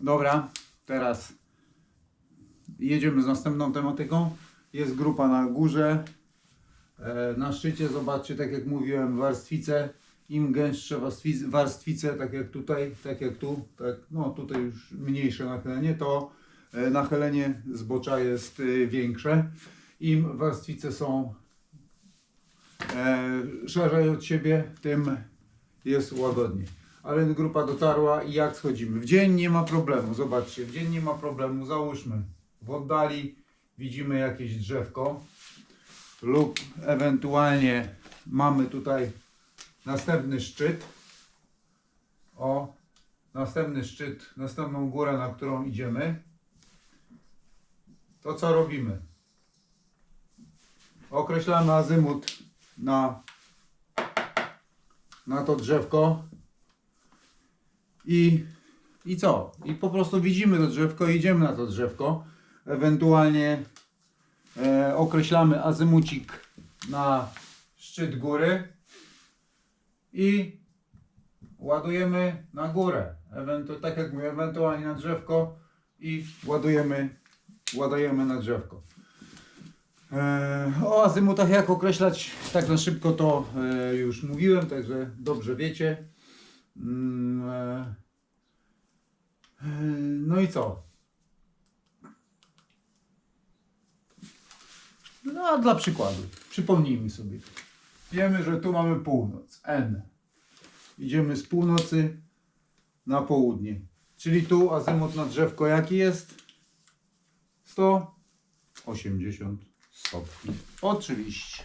Dobra, teraz jedziemy z następną tematyką. Jest grupa na górze. E, Na szczycie zobaczcie, tak jak mówiłem, warstwice. Im gęstsze warstwice, tak jak tutaj, tak jak tu, tak, no tutaj już mniejsze nachylenie, to e, nachylenie zbocza jest e, większe. Im warstwice są szerzej od siebie, tym jest łagodniej. Ale grupa dotarła i jak schodzimy? W dzień nie ma problemu, zobaczcie, w dzień nie ma problemu, załóżmy, w oddali widzimy jakieś drzewko lub ewentualnie mamy tutaj następny szczyt. O, następny szczyt, następną górę, na którą idziemy. To co robimy? Określamy azymut na, na to drzewko i, i co? I po prostu widzimy to drzewko idziemy na to drzewko. Ewentualnie e, określamy azymucik na szczyt góry i ładujemy na górę. Ewentu, tak jak mówię, ewentualnie na drzewko i ładujemy, ładujemy na drzewko. E, o azymutach jak określać tak na szybko to e, już mówiłem, także dobrze wiecie. Mm, e, no i co? No a dla przykładu, przypomnijmy sobie. Wiemy, że tu mamy północ, N. Idziemy z północy na południe. Czyli tu azymut na drzewko jaki jest? 180 stopni. Oczywiście.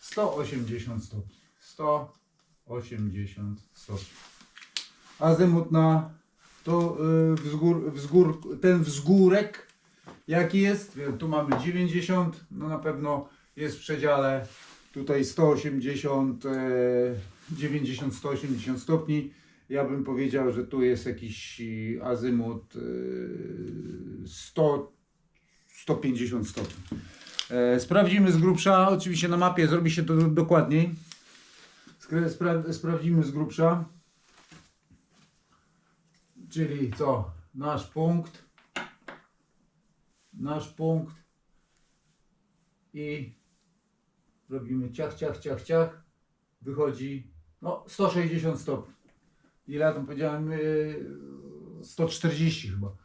180 stopni. 180 stopni. Azymut na to y, wzgór, wzgór, ten wzgórek jaki jest? Tu mamy 90, no na pewno jest w przedziale tutaj 180, e, 90, 180 stopni. Ja bym powiedział, że tu jest jakiś e, azymut e, 100, 150 stopni. E, Sprawdzimy z grubsza, oczywiście na mapie zrobi się to dokładniej. Spra sprawdzimy z grubsza. Czyli co? Nasz punkt. Nasz punkt. I robimy ciach, ciach, ciach, ciach. Wychodzi no 160 stopni. Ile ja tam powiedziałem? Yy, 140 chyba.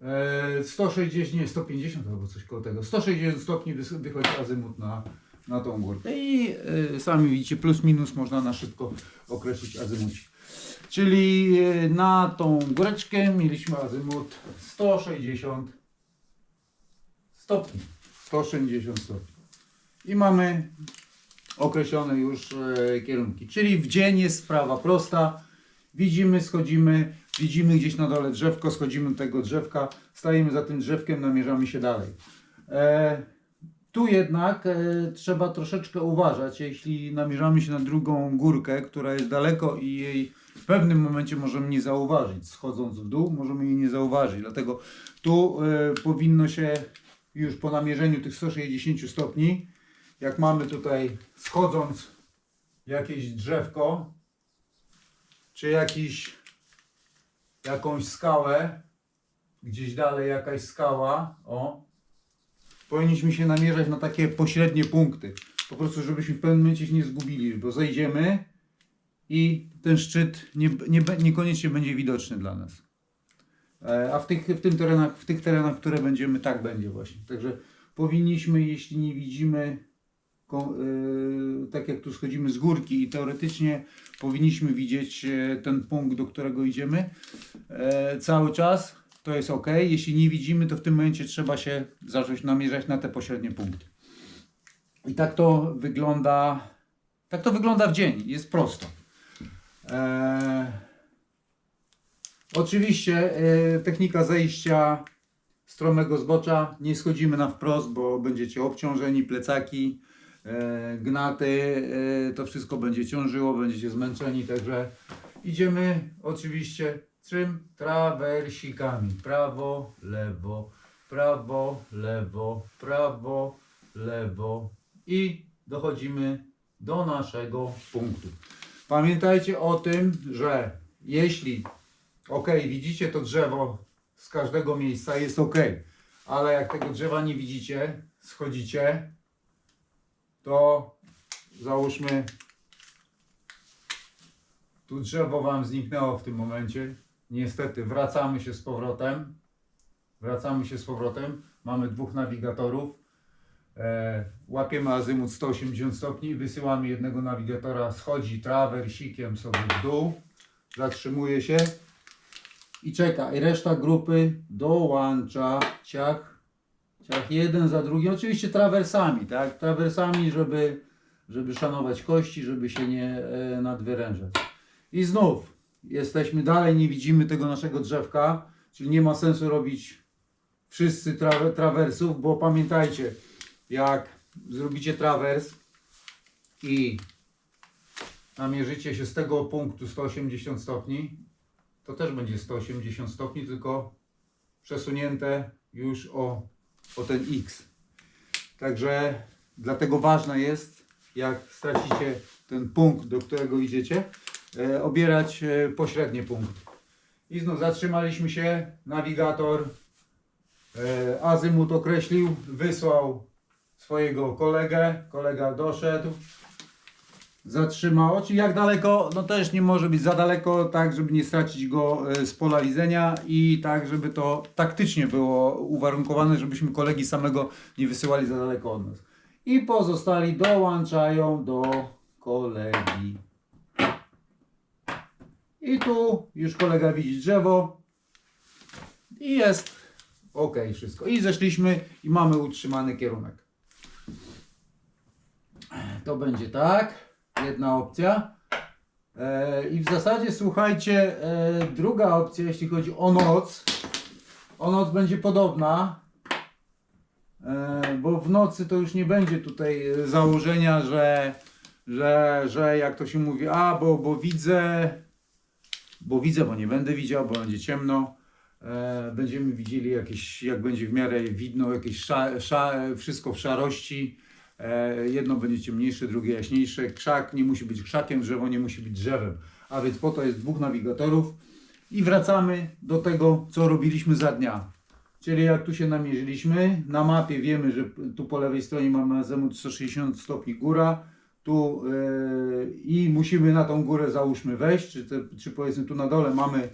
E, 160, nie 150 albo coś koło tego. 160 stopni wychodzi azymut na, na tą górkę. I e, sami widzicie, plus minus można na szybko określić azymuci. Czyli e, na tą góreczkę mieliśmy azymut 160 stopni. 160 stopni. I mamy określone już e, kierunki. Czyli w dzień jest sprawa prosta. Widzimy, schodzimy, widzimy gdzieś na dole drzewko, schodzimy do tego drzewka, stajemy za tym drzewkiem, namierzamy się dalej. E, tu jednak e, trzeba troszeczkę uważać, jeśli namierzamy się na drugą górkę, która jest daleko i jej w pewnym momencie możemy nie zauważyć. Schodząc w dół, możemy jej nie zauważyć. Dlatego tu e, powinno się już po namierzeniu tych 160 stopni, jak mamy tutaj schodząc jakieś drzewko, czy jakiś, jakąś skałę, gdzieś dalej jakaś skała, o, powinniśmy się namierzać na takie pośrednie punkty. Po prostu, żebyśmy w pewnym momencie się nie zgubili, bo zejdziemy i ten szczyt nie, nie, niekoniecznie będzie widoczny dla nas. E, A w tych, w, tym terenach, w tych terenach, które będziemy, tak będzie właśnie. Także powinniśmy, jeśli nie widzimy, e, tak jak tu schodzimy z górki i teoretycznie powinniśmy widzieć e, ten punkt, do którego idziemy cały czas, to jest ok. Jeśli nie widzimy, to w tym momencie trzeba się zacząć namierzać na te pośrednie punkty. I tak to wygląda, tak to wygląda w dzień. Jest prosto. Eee, Oczywiście e, technika zejścia stromego zbocza. Nie schodzimy na wprost, bo będziecie obciążeni, plecaki, e, gnaty, e, to wszystko będzie ciążyło, będziecie zmęczeni, także idziemy oczywiście czym? Trawersikami. Prawo, lewo, prawo, lewo, prawo, lewo i dochodzimy do naszego punktu. Pamiętajcie o tym, że jeśli Ok, widzicie to drzewo z każdego miejsca jest ok. Ale jak tego drzewa nie widzicie, schodzicie, to załóżmy, tu drzewo Wam zniknęło w tym momencie. Niestety wracamy się z powrotem. Wracamy się z powrotem. Mamy dwóch nawigatorów. E, łapiemy azymut 180 stopni, wysyłamy jednego nawigatora, schodzi trawersikiem sobie w dół, zatrzymuje się i czeka. I reszta grupy dołącza ciach, ciach jeden za drugim. Oczywiście trawersami, tak? Trawersami, żeby, żeby szanować kości, żeby się nie e, nadwyrężać. I znów jesteśmy dalej, nie widzimy tego naszego drzewka, czyli nie ma sensu robić wszyscy tra trawersów, bo pamiętajcie, jak zrobicie trawers i namierzycie się z tego punktu 180 stopni, to też będzie 180 stopni, tylko przesunięte już o, o ten X. Także dlatego ważne jest, jak stracicie ten punkt, do którego idziecie, e, obierać e, pośrednie punkty. I znów zatrzymaliśmy się, nawigator e, azymut określił, wysłał swojego kolegę, kolega doszedł, zatrzymał, czyli jak daleko, no też nie może być za daleko, tak żeby nie stracić go e, z pola widzenia i tak żeby to taktycznie było uwarunkowane, żebyśmy kolegi samego nie wysyłali za daleko od nas. I pozostali dołączają do kolegi. I tu już kolega widzi drzewo i jest ok wszystko. I zeszliśmy i mamy utrzymany kierunek. To będzie tak. Jedna opcja. E, I w zasadzie słuchajcie, e, druga opcja, jeśli chodzi o noc. O noc będzie podobna. E, bo w nocy to już nie będzie tutaj założenia, że, że, że jak to się mówi, a bo, bo widzę, bo widzę, bo nie będę widział, bo będzie ciemno. Będziemy widzieli jakieś, jak będzie w miarę widno, jakieś sza, sza, wszystko w szarości. E, jedno będzie ciemniejsze, drugie jaśniejsze. Krzak nie musi być krzakiem, drzewo nie musi być drzewem. A więc po to jest dwóch nawigatorów. I wracamy do tego, co robiliśmy za dnia. Czyli jak tu się namierzyliśmy, na mapie wiemy, że tu po lewej stronie mamy azymut 160 stopni góra, tu yy, i musimy na tą górę załóżmy wejść, czy, te, czy powiedzmy tu na dole mamy,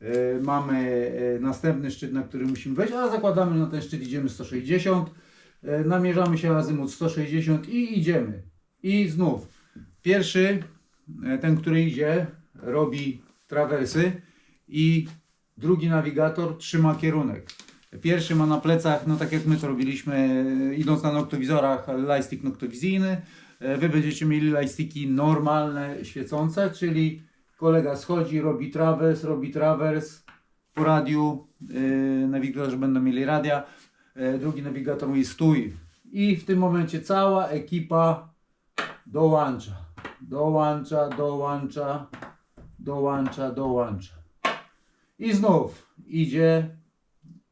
yy, mamy następny szczyt, na który musimy wejść, a zakładamy, na ten szczyt idziemy 160, yy, namierzamy się azymut 160 i idziemy. I znów, pierwszy, yy, ten, który idzie, robi trawersy i drugi nawigator trzyma kierunek. Pierwszy ma na plecach, no tak jak my to robiliśmy, e, idąc na noktowizorach, lightstick noktowizyjny. E, Wy będziecie mieli lightsticki normalne, świecące, czyli kolega schodzi, robi trawers, robi trawers po radiu, yy, będą mieli radia, e, drugi nawigator mówi stój. I w tym momencie cała ekipa dołącza, dołącza, dołącza, dołącza, dołącza. I znów idzie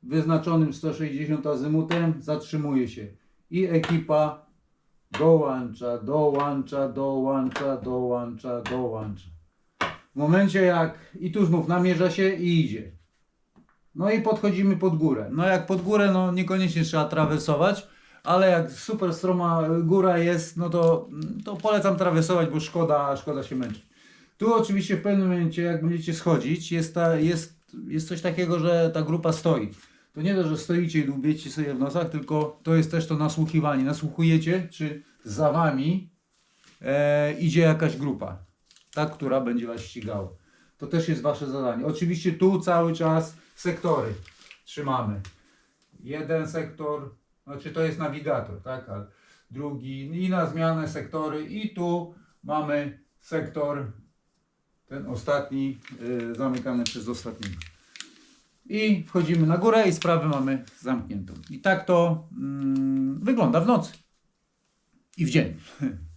wyznaczonym 160 azymutem, zatrzymuje się i ekipa dołącza, dołącza, dołącza, dołącza, dołącza. W momencie jak i tu znów namierza się i idzie. No i podchodzimy pod górę. No jak pod górę, no niekoniecznie trzeba trawersować, ale jak super stroma góra jest, no to, to polecam trawersować, bo szkoda, szkoda się męczyć. Tu oczywiście w pewnym momencie, jak będziecie schodzić, jest, ta, jest, jest coś takiego, że ta grupa stoi. To nie to, że stoicie i dłubiecie sobie w nosach, tylko to jest też to nasłuchiwanie. Nasłuchujecie, czy za wami e, idzie jakaś grupa, ta, która będzie was ścigała. To też jest wasze zadanie. Oczywiście tu cały czas sektory trzymamy. Jeden sektor, znaczy to jest nawigator, tak? A drugi i na zmianę sektory i tu mamy sektor ten ostatni y, zamykany przez ostatniego. I wchodzimy na górę i sprawę mamy zamkniętą. I tak to mm, wygląda w nocy i w dzień.